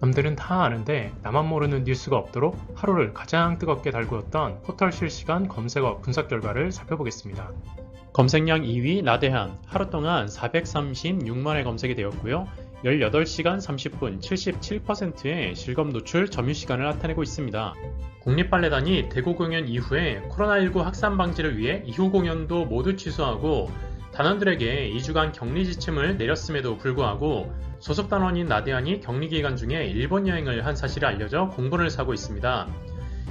남들은 다 아는데 나만 모르는 뉴스가 없도록 하루를 가장 뜨겁게 달구었던 포털 실시간 검색어 분석 결과를 살펴보겠습니다. 검색량 2위 나대한 하루 동안 436만회 검색이 되었고요. 18시간 30분 77%의 실검 노출 점유 시간을 나타내고 있습니다. 국립발레단이 대구 공연 이후에 코로나19 확산 방지를 위해 이후 공연도 모두 취소하고 단원들에게 2주간 격리 지침을 내렸음에도 불구하고 소속 단원인 나대한이 격리 기간 중에 일본 여행을 한 사실이 알려져 공분을 사고 있습니다.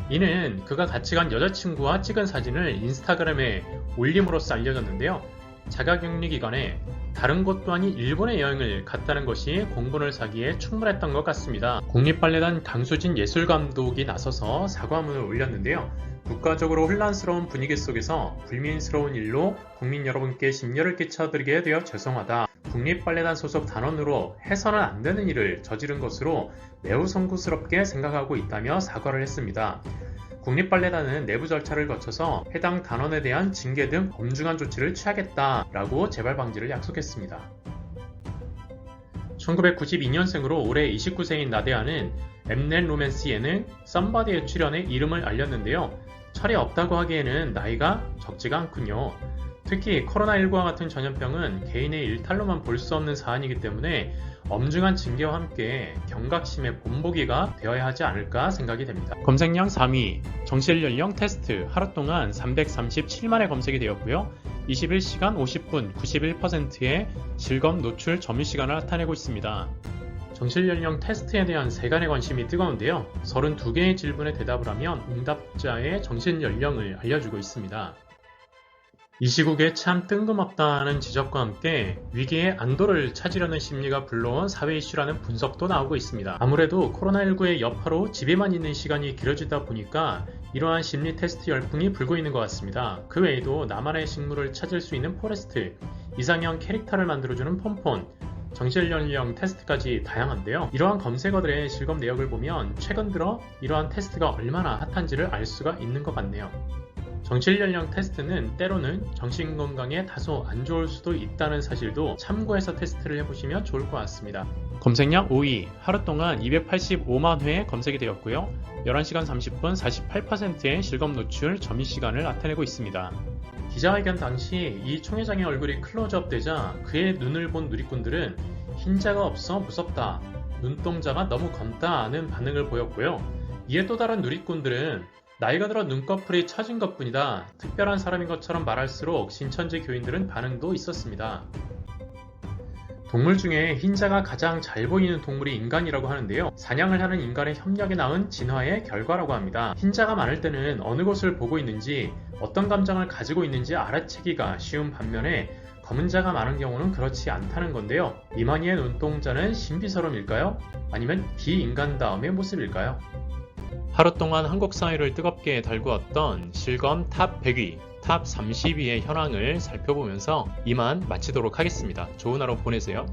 이는 그가 같이 간 여자친구와 찍은 사진을 인스타그램에 올림으로써 알려졌는데요. 자가격리 기간에 다른 곳도 아닌 일본에 여행을 갔다는 것이 공분을 사기에 충분했던 것 같습니다. 국립발레단 강수진 예술감독이 나서서 사과문을 올렸는데요. 국가적으로 혼란스러운 분위기 속에서 불민스러운 일로 국민 여러분께 심려를 끼쳐드리게 되어 죄송하다. 국립발레단 소속 단원으로 해서는 안 되는 일을 저지른 것으로 매우 송구스럽게 생각하고 있다며 사과를 했습니다. 국립발레단은 내부 절차를 거쳐서 해당 단원에 대한 징계 등 엄중한 조치를 취하겠다라고 재발 방지를 약속했습니다. 1992년생으로 올해 29세인 나대아는 엠넷 로맨스 예능 썸바디에 출연해 이름을 알렸는데요. 철이 없다고 하기에는 나이가 적지가 않군요. 특히 코로나19와 같은 전염병은 개인의 일탈로만 볼 수 없는 사안이기 때문에 엄중한 징계와 함께 경각심의 본보기가 되어야 하지 않을까 생각이 됩니다. 검색량 3위, 정실 연령 테스트 하루 동안 337만회 검색이 되었고요. 21시간 50분 91%의 실검 노출 점유 시간을 나타내고 있습니다. 정실 연령 테스트에 대한 세간의 관심이 뜨거운데요. 32개의 질문에 대답을 하면 응답자의 정신 연령을 알려주고 있습니다. 이 시국에 참 뜬금없다는 지적과 함께 위기의 안도를 찾으려는 심리가 불러온 사회 이슈라는 분석도 나오고 있습니다. 아무래도 코로나19의 여파로 집에만 있는 시간이 길어지다 보니까 이러한 심리 테스트 열풍이 불고 있는 것 같습니다. 그 외에도 나만의 식물을 찾을 수 있는 포레스트, 이상형 캐릭터를 만들어주는 폰폰, 정실연령 테스트까지 다양한데요. 이러한 검색어들의 실검 내역을 보면 최근 들어 이러한 테스트가 얼마나 핫한지를 알 수가 있는 것 같네요. 정신연령 테스트는 때로는 정신건강에 다소 안 좋을 수도 있다는 사실도 참고해서 테스트를 해보시면 좋을 것 같습니다. 검색량 5위, 하루 동안 285만 회 검색이 되었고요. 11시간 30분 48%의 실검 노출 점유 시간을 나타내고 있습니다. 기자회견 당시 이 총회장의 얼굴이 클로즈업 되자 그의 눈을 본 누리꾼들은 흰자가 없어 무섭다, 눈동자가 너무 검다는 반응을 보였고요. 이에 또 다른 누리꾼들은 나이가 들어 눈꺼풀이 처진 것 뿐이다. 특별한 사람인 것처럼 말할수록 신천지 교인들은 반응도 있었습니다. 동물 중에 흰자가 가장 잘 보이는 동물이 인간이라고 하는데요. 사냥을 하는 인간의 협력에 낳은 진화의 결과라고 합니다. 흰자가 많을 때는 어느 곳을 보고 있는지 어떤 감정을 가지고 있는지 알아채기가 쉬운 반면에 검은 자가 많은 경우는 그렇지 않다는 건데요. 이만희의 눈동자는 신비스러움일까요? 아니면 비인간다움의 모습일까요? 하루 동안 한국 사회를 뜨겁게 달구었던 실검 탑 100위, 탑 30위의 현황을 살펴보면서 이만 마치도록 하겠습니다. 좋은 하루 보내세요.